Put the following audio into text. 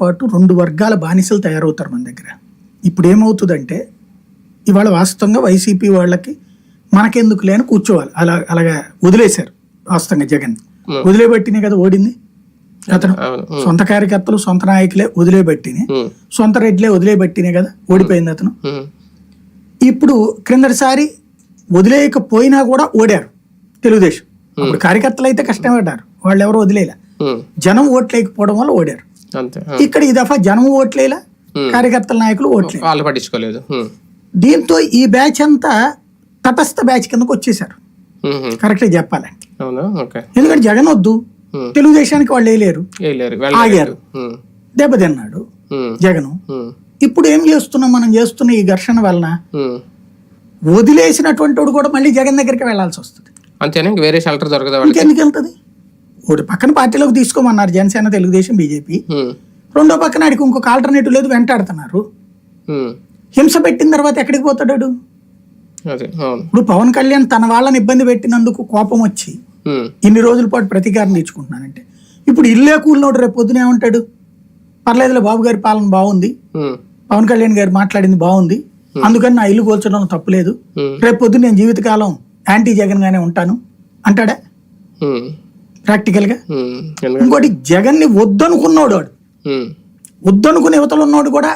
పాటు రెండు వర్గాల బానిసలు తయారవుతారు మన దగ్గర. ఇప్పుడు ఏమవుతుందంటే ఇవాళ వాస్తవంగా వైసీపీ వాళ్ళకి మనకెందుకు లేని కూర్చోవాలి. అలా అలాగా వదిలేశారు వాస్తవంగా జగన్. వదిలేబట్టినే కదా ఓడింది? అతను సొంత కార్యకర్తలు సొంత నాయకులే వదిలేబట్టినే. సొంత రెడ్లే వదిలేబట్టినే కదా ఓడిపోయింది అతను. ఇప్పుడు క్రిందటిసారి వదిలేయకపోయినా కూడా ఓడారు తెలుగుదేశం. అప్పుడు కార్యకర్తలు అయితే కష్టపడ్డారు. వాళ్ళు ఎవరు వదిలేలా జనం ఓట్లేకపోవడం వల్ల ఓడారు. ఇక్కడ ఈ దఫా జనం ఓట్లేలా? కార్యకర్తల నాయకులు ఓట్లే వాళ్ళు పట్టించుకోలేదు. దీంతో ఈ బ్యాచ్ అంతా తటస్థ బ్యాచ్ కిందకు వచ్చేసారు అవునా? ఓకే. ఎందుకంటే జగన్ వద్దు. తెలుగుదేశానికి వాళ్ళు వేయలేరు. ఆగారు. దెబ్బతిన్నాడు జగను. ఇప్పుడు ఏం చేస్తున్నాం? మనం చేస్తున్న ఈ ఘర్షణ వలన. వదిలేసినటువంటి వాడు కూడా మళ్ళీ జగన్ దగ్గరికి వెళ్ళాల్సి వస్తుంది. అంతేనా? వేరే షెల్టర్ దొరకదా ఇంకెందుకు వెళ్తుంది? ఒకటి పక్కన పార్టీలోకి తీసుకోమన్నారు జనసేన తెలుగుదేశం బీజేపీ. రెండో పక్కన ఆడికి ఇంకొక ఆల్టర్నేటివ్ లేదు వెంటాడుతున్నారు. హింస పెట్టిన తర్వాత ఎక్కడికి పోతాడు ఇప్పుడు పవన్ కళ్యాణ్ తన వాళ్ళని ఇబ్బంది పెట్టినందుకు కోపం వచ్చి ఇన్ని రోజుల పాటు ప్రతీకారం తీర్చుకుంటున్నానంటే ఇప్పుడు ఇల్లే కూలినోడు రేపు పొద్దున ఏమంటాడు? పర్లేదులే బాబు గారి పాలన బాగుంది. పవన్ కళ్యాణ్ గారు మాట్లాడింది బాగుంది. అందుకని నా ఇల్లు కూల్చడం తప్పులేదు. రేపు పొద్దున్న నేను జీవితకాలం యాంటీ జగన్ గానే ఉంటాను. అంటాడా? ప్రాక్టికల్గా ఎందుకంటే? ఇంకోటి జగన్ని వద్దనుకున్నాడు వాడు. ఉమ్, వద్దనుకునే యువతలు ఉన్నోడు కూడా